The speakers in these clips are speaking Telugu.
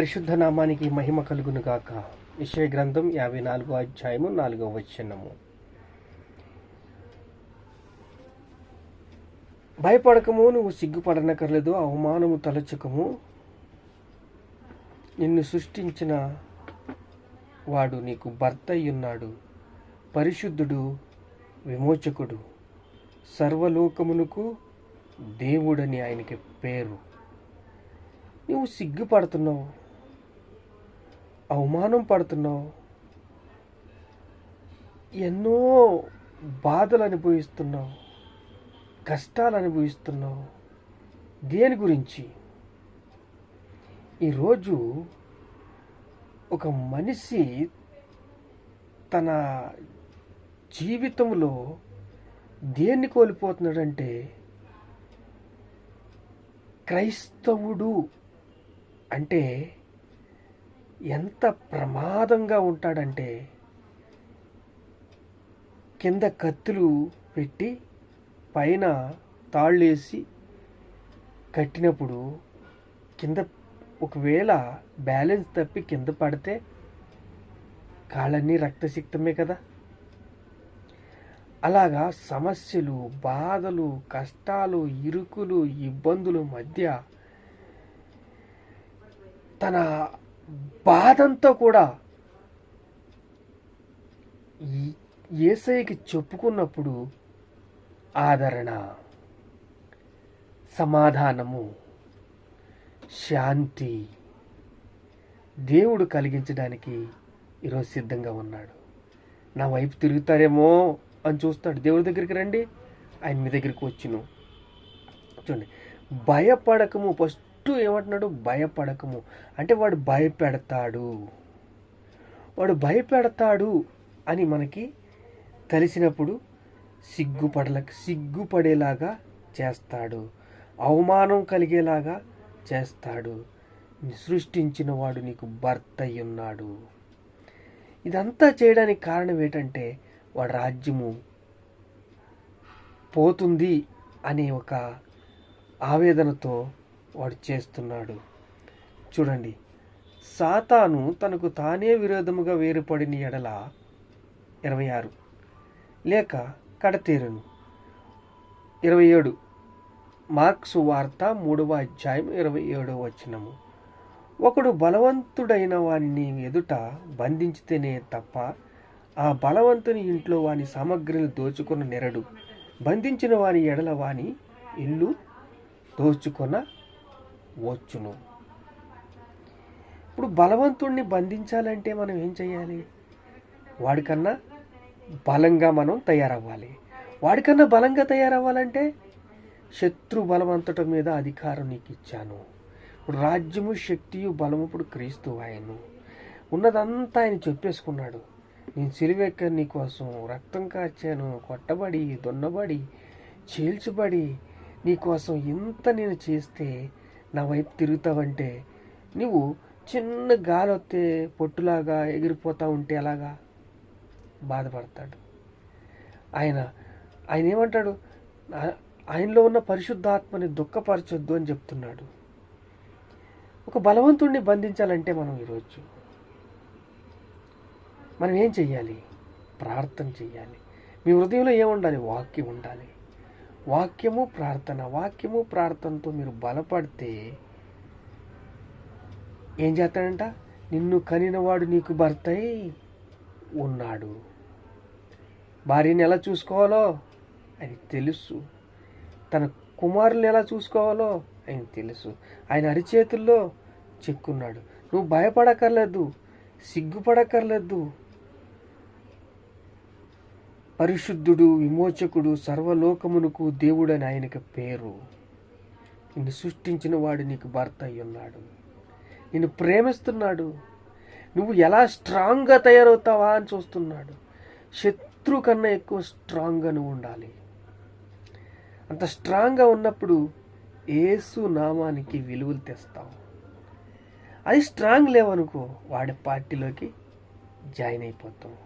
పరిశుద్ధ నామానికి మహిమ కలుగును గాక విషయ గ్రంథం యాభై నాలుగో అధ్యాయము నాలుగో వచనము. భయపడకము నువ్వు సిగ్గుపడనకర్లేదు అవమానము తలచుకము. నిన్ను సృష్టించిన వాడు నీకు భర్త ఉన్నాడు పరిశుద్ధుడు విమోచకుడు. సర్వలోకమునకు దేవుడని ఆయనకి పేరు. నువ్వు సిగ్గుపడుతున్నావు. అవమానం పడుతున్నావు? ఎన్నో బాధలు అనుభవిస్తున్నావు? కష్టాలు అనుభవిస్తున్నావు? దేని గురించి? ఈరోజు ఒక మనిషి తన జీవితంలో దేన్ని కోల్పోతున్నాడంటే క్రైస్తవుడు. అంటే ఎంత ప్రమాదంగా ఉంటాడంటే కింద కత్తులు పెట్టి పైన తాళ్ళేసి కట్టినప్పుడు కింద ఒకవేళ బ్యాలెన్స్ తప్పి కింద పడితే కాళ్ళన్నీ రక్తసిక్తమే కదా. అలాగా సమస్యలు బాధలు కష్టాలు ఇరుకులు ఇబ్బందుల మధ్య తన బాధంతా కూడా ఏసైకి చెప్పుకున్నప్పుడు ఆదరణ సమాధానము శాంతి దేవుడు కలిగించడానికి ఈరోజు సిద్ధంగా ఉన్నాడు. నా వైపు తిరుగుతారేమో అని చూస్తాడు. దేవుడి దగ్గరికి రండి. ఆయన మీ దగ్గరికి వచ్చిను. చూడండి. భయపడకము ఫస్ట్ ఏమంటున్నాడు? భయపడకము. అంటే వాడు భయపెడతాడు. వాడు భయపెడతాడు అని మనకి తెలిసినప్పుడు సిగ్గుపడల సిగ్గుపడేలాగా చేస్తాడు. అవమానం కలిగేలాగా చేస్తాడు. సృష్టించిన వాడు నీకు భర్త ఉన్నాడు ఇదంతా చేయడానికి కారణం ఏంటంటే వాడి రాజ్యము పోతుంది అనే ఒక ఆవేదనతో వాడు చేస్తున్నాడు. చూడండి సాతాను తనకు తానే విరోధముగా వేరుపడిన ఎడల ఇరవై ఆరు. లేక కడతీరును. ఇరవై ఏడు. మార్క్స్ వార్త మూడవ అధ్యాయం ఇరవై ఏడవ వచనము. ఒకడు బలవంతుడైన వాని ఎదుట బంధించితేనే తప్ప ఆ బలవంతుని ఇంట్లో వాని సామగ్రిని దోచుకున్న నెరడు బంధించిన వాని ఎడల వాని ఇల్లు దోచుకొన వచ్చును. ఇప్పుడు బలవంతుణ్ణి బంధించాలంటే మనం ఏం చేయాలి వాడికన్నా బలంగా మనం తయారవ్వాలి. వాడికన్నా బలంగా తయారవ్వాలంటే శత్రు బలవంతట మీద అధికారం నీకు ఇచ్చాను ఇప్పుడు రాజ్యము శక్తియు బలము ఇప్పుడు క్రీస్తు ఆయను ఉన్నదంతా ఆయన చెప్పేసుకున్నాడు. నేను సిరివెక్క నీ కోసం రక్తం కార్చాను కొట్టబడి దొన్నబడి చీల్చబడి నీకోసం ఇంత నేను చేస్తే నా వైపు తిరుగుతావంటే నువ్వు చిన్న గాలి వస్తే పొట్టులాగా ఎగిరిపోతా ఉంటే ఎలాగా? బాధపడతాడు. ఆయన ఆయన ఏమంటాడు ఆయనలో ఉన్న పరిశుద్ధాత్మని దుఃఖపరచొద్దు అని చెప్తున్నాడు. ఒక బలవంతుణ్ణి బంధించాలంటే మనం ఈరోజు మనం ఏం చెయ్యాలి? ప్రార్థన చెయ్యాలి. మీ హృదయంలో ఏముండాలి? వాక్యం ఉండాలి. వాక్యము ప్రార్థన వాక్యము ప్రార్థనతో మీరు బలపడితే ఏం చేస్తాడంట? నిన్ను కనినవాడు నీకు భర్త అయి ఉన్నాడు. భార్యని ఎలా చూసుకోవాలో? ఆయనకి తెలుసు. తన కుమారుని ఎలా చూసుకోవాలో? ఆయనకు తెలుసు. ఆయన అరిచేతుల్లో చెక్కున్నాడు. నువ్వు భయపడక్కర్లేదు సిగ్గుపడక్కర్లేదు. పరిశుద్ధుడు విమోచకుడు సర్వలోకమునకు దేవుడని ఆయనకు పేరు. నిన్ను సృష్టించిన వాడు నీకు భర్త అయి ఉన్నాడు నిన్ను ప్రేమిస్తున్నాడు. నువ్వు ఎలా స్ట్రాంగ్గా తయారవుతావా అని చూస్తున్నాడు. శత్రు కన్నా ఎక్కువ స్ట్రాంగ్గా నువ్వు ఉండాలి. అంత స్ట్రాంగ్గా ఉన్నప్పుడు ఏసు నామానికి విలువలు తెస్తావు అది స్ట్రాంగ్ లేవనుకో వాడి పార్టీలోకి జాయిన్ అయిపోతావు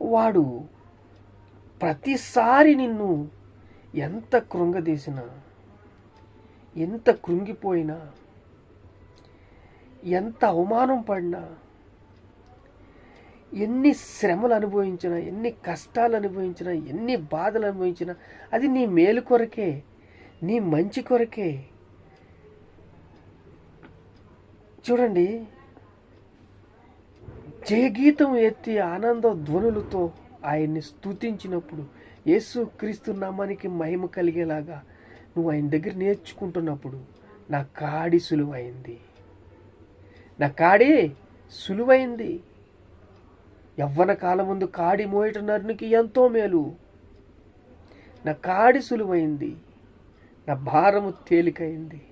వాడు ప్రతిసారి నిన్ను ఎంత కృంగదీసినా ఎంత కృంగిపోయినా ఎంత అవమానం పడినా ఎన్ని శ్రమలు అనుభవించినా ఎన్ని కష్టాలు అనుభవించినా ఎన్ని బాధలు అనుభవించినా అది నీ మేలు కొరకే నీ మంచి కొరకే. చూడండి జయగీతం ఎత్తి ఆనంద ధ్వనులతో ఆయన్ని స్తుతించినప్పుడు యేసు క్రీస్తు నామానికి మహిమ కలిగేలాగా నువ్వు ఆయన దగ్గర నేర్చుకుంటున్నప్పుడు నా కాడి సులువైంది. నా కాడి సులువైంది. యవ్వన కాలం ముందు కాడి మోయట నరునికి ఎంతో మేలు. నా కాడి సులువైంది. నా భారము తేలికైంది.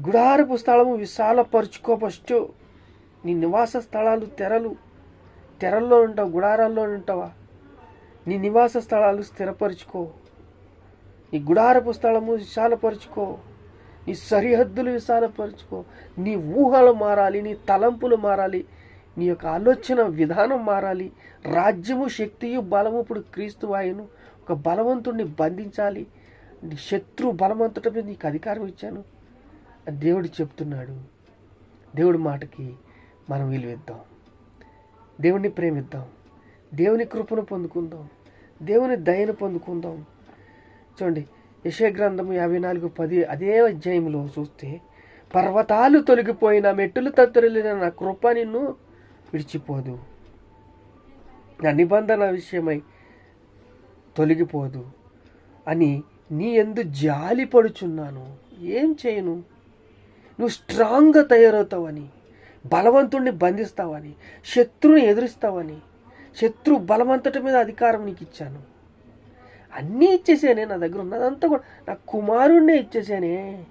గుడారపు స్థలము విశాలపరుచుకో ఫస్ట్ నీ నివాస స్థలాలు తెరలు. తెరల్లో ఉంటావు గుడారాల్లో ఉంటావా నీ నివాస స్థలాలు స్థిరపరుచుకో. నీ గుడారపు స్థలము విశాలపరుచుకో. నీ సరిహద్దులు విశాలపరుచుకో. నీ ఊహలు మారాలి నీ తలంపులు మారాలి నీ యొక్క ఆలోచన విధానం మారాలి. రాజ్యము శక్తియు బలము ఇప్పుడు క్రీస్తు వాయును ఒక బలవంతుడిని బంధించాలి. శత్రు బలవంతుడి మీద నీకు అధికారం ఇచ్చాను. అని దేవుడు చెప్తున్నాడు. దేవుడి మాటకి మనం విలువిద్దాం. దేవుణ్ణి ప్రేమిద్దాం. దేవుని కృపను పొందుకుందాం. దేవుని దయను పొందుకుందాం. చూడండి యశయ యాభై నాలుగు పది అదే అధ్యాయంలో చూస్తే పర్వతాలు తొలగిపోయిన మెట్టులు తత్తరిల్లిన నా కృప నిన్ను విడిచిపోదు. నా నిబంధన విషయమై తొలగిపోదు అని నీ ఎందు జాలి పడుచున్నాను ఏం చేయను? నువ్వు స్ట్రాంగ్గా తయారవుతావని. బలవంతుణ్ణి బంధిస్తావని శత్రువుని ఎదురిస్తావని శత్రు బలవంతుట మీద అధికారం నీకు ఇచ్చాను. అన్నీ ఇచ్చేసానే నా దగ్గర ఉన్నదంతా కూడా నా కుమారుణ్ణే ఇచ్చేసానే.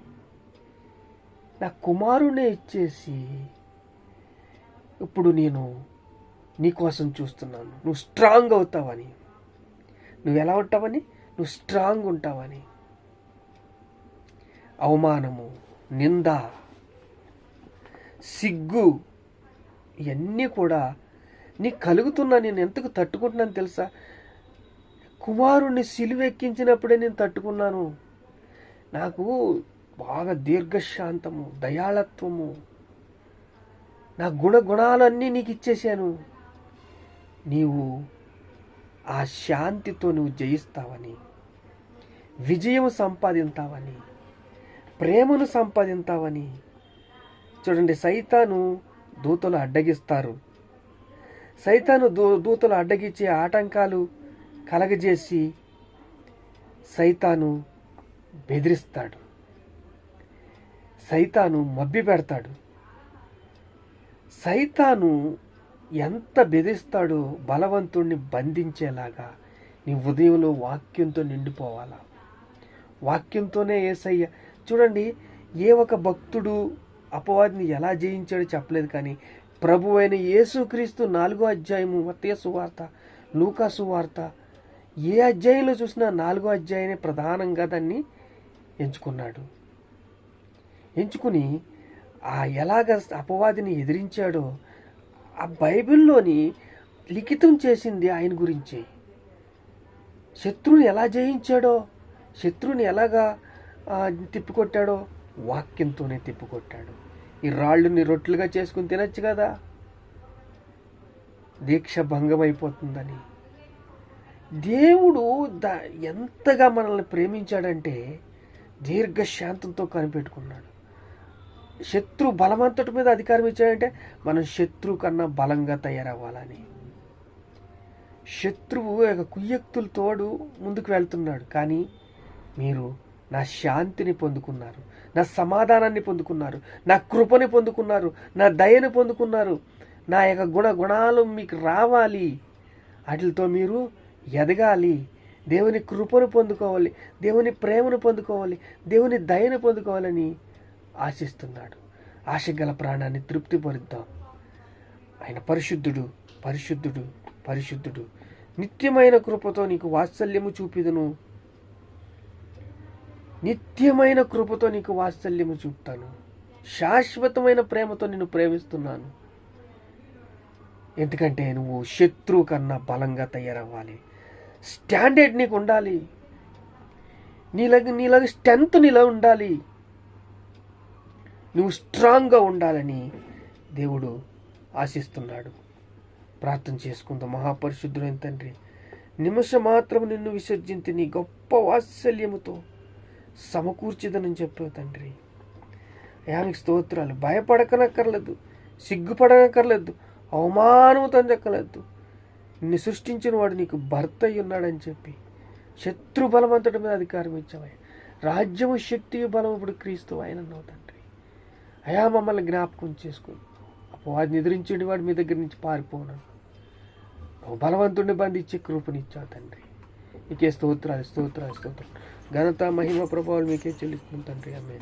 నా కుమారుణ్ణే ఇచ్చేసి ఇప్పుడు నేను నీకోసం చూస్తున్నాను. నువ్వు స్ట్రాంగ్ అవుతావని. నువ్వు ఎలా ఉంటావని? నువ్వు స్ట్రాంగ్ ఉంటావని. అవమానము నింద సిగ్గు. ఇవన్నీ కూడా నీకు కలుగుతున్నా నేను ఎంతకు తట్టుకుంటున్నాను తెలుసా? కుమారుణ్ణి సిలువెక్కించినప్పుడే నేను తట్టుకున్నాను. నాకు బాగా దీర్ఘశాంతము దయాళత్వము. నా గుణగుణాలన్నీ నీకు ఇచ్చేసాను నీవు ఆ శాంతితో నువ్వు జయిస్తావని విజయం సంపాదింతావని ప్రేమను సంపాదింతావని చూడండి సైతాను దూతలు అడ్డగిస్తారు. సైతాను దూ దూతలు అడ్డగించే ఆటంకాలు కలగజేసి సైతాను బెదిరిస్తాడు. సైతాను మబ్బి పెడతాడు సైతాను ఎంత బెదిరిస్తాడో బలవంతుణ్ణి బంధించేలాగా నీ ఉదయంలో వాక్యంతో నిండిపోవాలా? వాక్యంతోనే ఏసయ్య చూడండి ఏ ఒక భక్తుడు అపవాదిని ఎలా జయించాడో చెప్పలేదు కానీ ప్రభు అయిన యేసుక్రీస్తు నాలుగో అధ్యాయము మత్తయ్య సువార్త లూకా సువార్త ఏ అధ్యాయంలో చూసినా నాలుగో అధ్యాయమే ప్రధానంగా దాన్ని ఎంచుకున్నాడు. ఎంచుకుని ఆ ఎలాగ అపవాదిని ఎదిరించాడో ఆ బైబిల్లోని లిఖితం చేసింది ఆయన గురించి. శత్రువుని ఎలా జయించాడో శత్రువుని ఎలాగా తిప్పికొట్టాడో వాక్యంతోనే తిప్పికొట్టాడు. ఈ రాళ్ళుని రొట్టెలుగా చేసుకుని తినచ్చు కదా? దీక్ష భంగం అయిపోతుందని దేవుడు ద ఎంతగా మనల్ని ప్రేమించాడంటే దీర్ఘశాంతంతో కనిపెట్టుకున్నాడు. శత్రు బలమంతటి మీద అధికారం ఇచ్చాడంటే మనం శత్రువు కన్నా బలంగా తయారవ్వాలని. శత్రువు యొక్క కుయ్యక్తులు తోడు ముందుకు వెళ్తున్నాడు. కానీ మీరు నా శాంతిని పొందుకున్నారు. నా సమాధానాన్ని పొందుకున్నారు. నా కృపని పొందుకున్నారు. నా దయని పొందుకున్నారు. నా యొక్క గుణ గుణాలు మీకు రావాలి. వాటితో మీరు ఎదగాలి. దేవుని కృపను పొందుకోవాలి. దేవుని ప్రేమను పొందుకోవాలి. దేవుని దయను పొందుకోవాలని ఆశిస్తున్నాడు. ఆశ గల ప్రాణాన్ని తృప్తిపరుద్దాం ఆయన పరిశుద్ధుడు పరిశుద్ధుడు పరిశుద్ధుడు. నిత్యమైన కృపతో నీకు వాత్సల్యము చూపిదును. నిత్యమైన కృపతో నీకు వాత్సల్యము చూపుతాను. శాశ్వతమైన ప్రేమతో నిన్ను ప్రేమిస్తున్నాను. ఎందుకంటే నువ్వు శత్రువు కన్నా బలంగా తయారవ్వాలి. స్టాండర్డ్ నీకు ఉండాలి. నీలాగ నీలాగ స్ట్రెంత్ నీలా ఉండాలి. నువ్వు స్ట్రాంగ్గా ఉండాలని దేవుడు ఆశిస్తున్నాడు. ప్రార్థన చేసుకుందాం. మహాపరిశుద్ధుడైన తండ్రి నిమిషం మాత్రం నిన్ను విసర్జించి నీ గొప్ప వాత్సల్యముతో సమకూర్చిదనని చెప్పావు తండ్రి. అయానికి స్తోత్రాలు. భయపడకనక్కర్లేదు. సిగ్గుపడనక్కర్లేదు. అవమానము తందక్కర్లేదు. నిన్ను సృష్టించిన వాడు నీకు భర్త అయి ఉన్నాడని చెప్పి శత్రు బలవంతుడి మీద అధికారం ఇచ్చావయ్య. రాజ్యము శక్తి బలం ఇప్పుడు క్రీస్తు ఆయన అన్నావు తండ్రి. అయా మమ్మల్ని జ్ఞాపకం చేసుకుని అపవాది నిద్రించుడి వాడు మీ దగ్గర నుంచి పారిపోను నువ్వు బలవంతుడిని బంధించే కృపనిచ్చావు తండ్రి. మీకే స్తోత్రాలు స్తోత్రాలు స్తోత్రం ఘనత మహిమ ప్రభావాలు మీకే చెల్లిస్తుంది తండ్రి అమ్మే